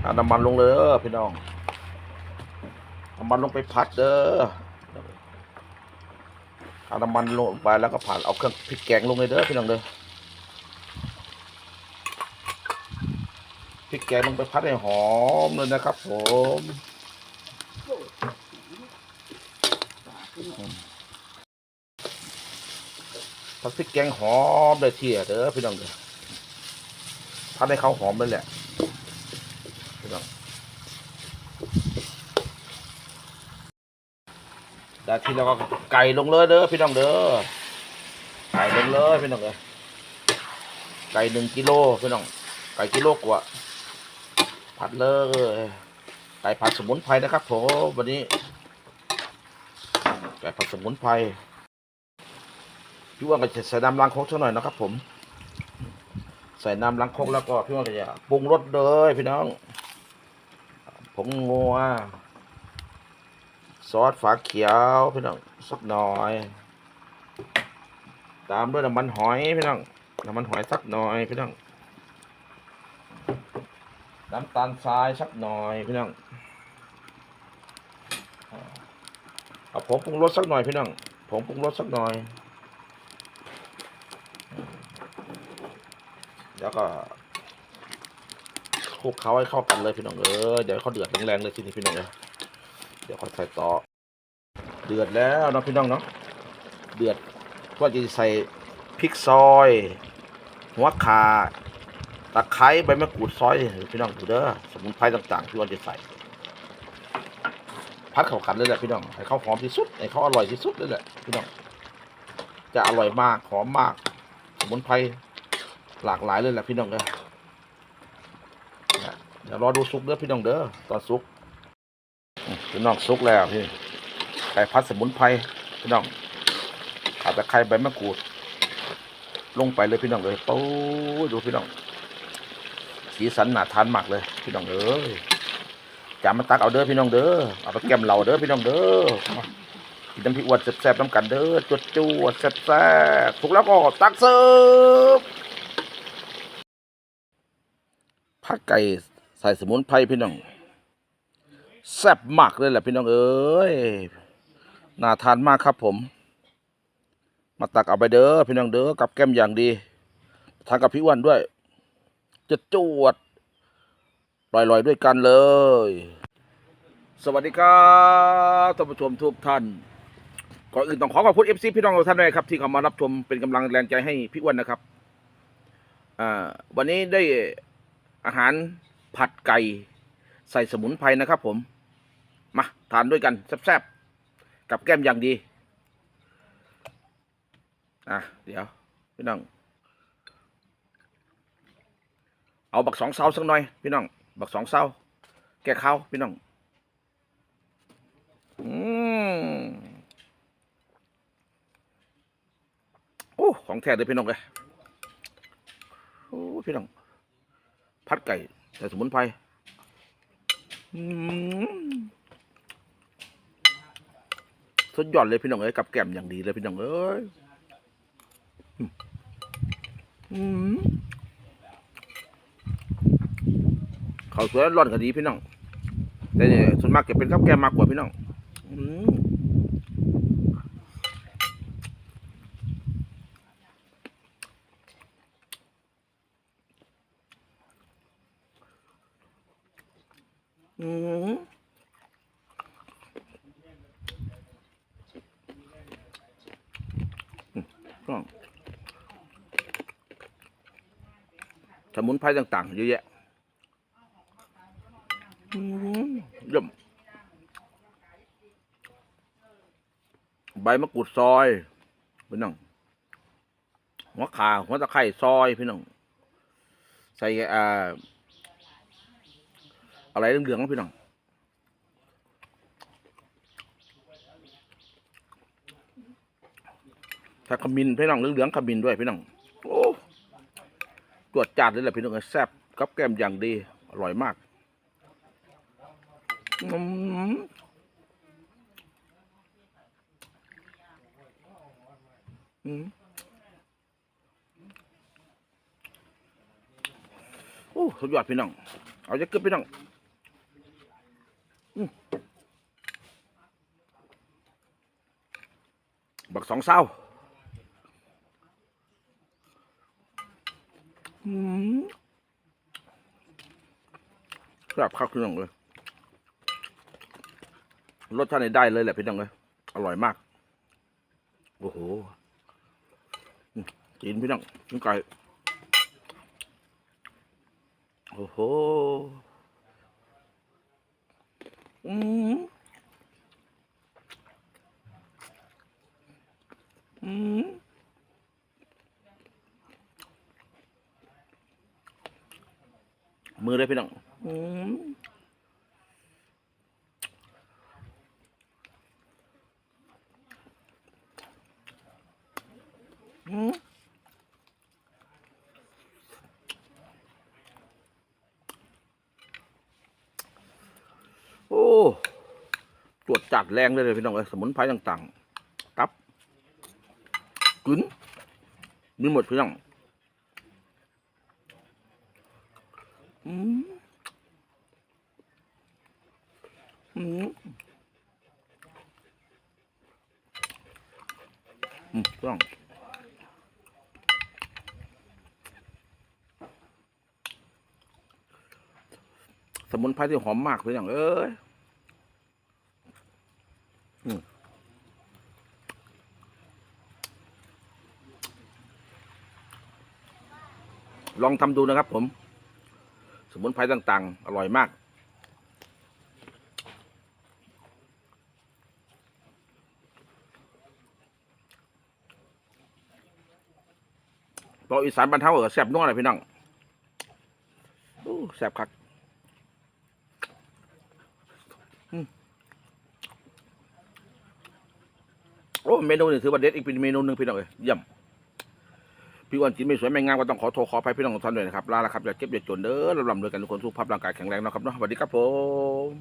เอาน้ำมันลงเลยเด้อพี่น้องน้ำมันลงไปผัดเด้อเอาน้ำมันลงไปแล้วก็ผัดเอาเครื่องพริกแกงลงเลยเด้อพี่น้องเด้อพริกแกงลงไปผัดให้หอมเลยนะครับผมผัดพริกแกงหอมเลยเที่ยเด้อพี่น้องเด้อผัดให้เขาหอมเลยแหละ พี่น้องได้ที่แล้วก็ไก่ลงเลยเด้อพี่น้องเด้อไก่ลงเลยพี่น้องเด้อไก่หนึ่งกิโลพี่น้องไก่กิโลกว่าผัดเลยไก่ผัดสมุนไพรนะครับผมวันนี้ไก่ผัดสมุนไพรพี่ว่าก็จะใส่น้ำล้างโคกสักหน่อยนะครับผม ใส่น้ำล้างโคกแล้วก็พี่ว่าก็จะปรุงรสเลยพี่น้อง ผงงัว ซอสฝาเขียวพี่น้องสักหน่อย ตามด้วยน้ำมันหอยพี่น้องน้ำมันหอยสักหน่อยพี่น้องน้ำตาลทรายสักหน่อยพี่น้องเอาผงปรุงรสสักหน่อยพี่น้องผงปรุงรสสักหน่อย แล้วก็ ลุกเคล้าให้เข้ากันเลยพี่น้องเออเดี๋ยวเขาเดือดแรงๆเลยทีนี้พี่น้องเออเดี๋ยวเขาใส่ต่อ เดือดแล้วนะพี่น้องเนาะเดือดว่าจะใส่พริกซอย หัวข่าตะไคร้ใบมะกรูดซอยพี่น้องดูเด้อสมุนไพรต่างๆที่ว่าจะใส่พัดเข้ากันเลยแหละพี่น้องให้เขาหอมที่สุดให้เขาอร่อยที่สุดเลยแหละพี่น้องจะอร่อยมากหอมมาก สมุนไพรหลากหลายเลยแหละพี่น้องเด้อเดี๋ย รอดูซุกเด้อพี่น้องเด้อตอนซุกพี่น้องซุกแล้วพี่ไก่พัดสมุนไพรพี่น้องขาตะไคร้ใบมะกรูด ลงไปเลยพี่น้องเลยโอ้ดูพี่น้องสีสันหนาทานมากเลย พี่น้องเอ้ยจามาตักเอาเด้อพี่น้องเด้อเอาไปแกมเหล่าเด้อพี่น้องเด้อกินน้ำพริกอวดแซ่บๆน้ำกันเด้อจวดจวดแซ่บๆถูกแล้วก็ตักเสิร์ฟผัดไก่ ใส่สมุนไพรพี่น้องแซ่บมากเลยแหละพี่น้องเอ้ยน่าทานมากครับผม มาตักเอาไปเด้อพี่น้องเด้อกับแก้มอย่างดีทานกับพี่อ้วนด้วย จะจวดลอยๆด้วยกันเลย สวัสดีครับท่านผู้ชมทุกท่านก่อนอื่นต้องขอขอบคุณเอฟซีพี่น้องทุกท่านด้วยครับที่เข้ามารับชมเป็นกำลังแรงใจให้พี่อ้วนนะครับอ่าวันนี้ได้อาหาร ผัดไก่ใส่สมุนไพรนะครับผม มาทานด้วยกันแซ่บๆ กับแก้มอย่างดี อะ เดี๋ยว พี่น้อง เอาบักสองเซาสักหน่อย พี่น้อง บักสองเซาแก้ข้าวพี่น้อง อืมโอ้ของแท้เลยพี่น้องเลยโอ้พี่น้อง พัดไก่ ใส่สมุนไพรสุดยอดเลยพี่น้องเอ้ยกับแก้มอย่างดีเลยพี่น้องเอ้ยอืมอืมข้าสวยร้อนก็ดีพี่น้องแต่เนี่ยส่วนมากจะเป็นกับแก้มมากกว่าพี่น้อง อืม อืมก็สมุนไพรต่างๆเยอะแยะอืมเยี่ยมใบมะกรูดซอยพี่น้องหัวขาหัวตะไคร่ซอยพี่น้องใส่อ่า อะไรเหลืองๆพี่น้องถ้าขมิ้นพี่น้องเหลืองๆขมิ้นด้วยพี่น้องโอ้ตรวจจัดเลยแหละพี่น้องแซ่บกับแก้มอย่างดี อร่อยมากอืมอืมโอ้สุดยอดพี่น้อง เอาจะเก็บพี่น้อง บักสองเศร้าอืมครับครับพี่น้องเลยรสชาตินี่ได้เลยแหละพี่น้องเลยอร่อยมาก โอ้โหอืมกินพี่น้องกินไก่โอ้โห อืมอืมมือได้พี่น้องอืมอืมโอ้ตรว จัดแรงเลยเลยพี่น้องเอ้ยสมุนไพรต่างๆ ตับกึนมีหมดพี่น้องอืมอืมอืมพี่น้องสมุนไพรที่หอมมากพี่น้องเอ้ย ลองทำดูนะครับผม สมุนไพรต่างๆ อร่อยมาก บอกอีสานบรรเทาเออแซ่บนัวเลยพี่น้องโอ้แซ่บคักโอ้เมนูนี่ถือว่าเด็ดอีกเป็นเมนูหนึ่งพี่น้องเอ้ยเยี่ยม พี่อ้วันกินไม่สวยไม่งามก็ต้องขอโทรขออภัยพี่น้องทุกท่านด้วยนะครับลาละครับอย่าเก็บอย่าจนเด้อลำลำเลยกันทุกคนสุขภาพร่างกายแข็งแรงนะครับเนาะสวัสดีครับผม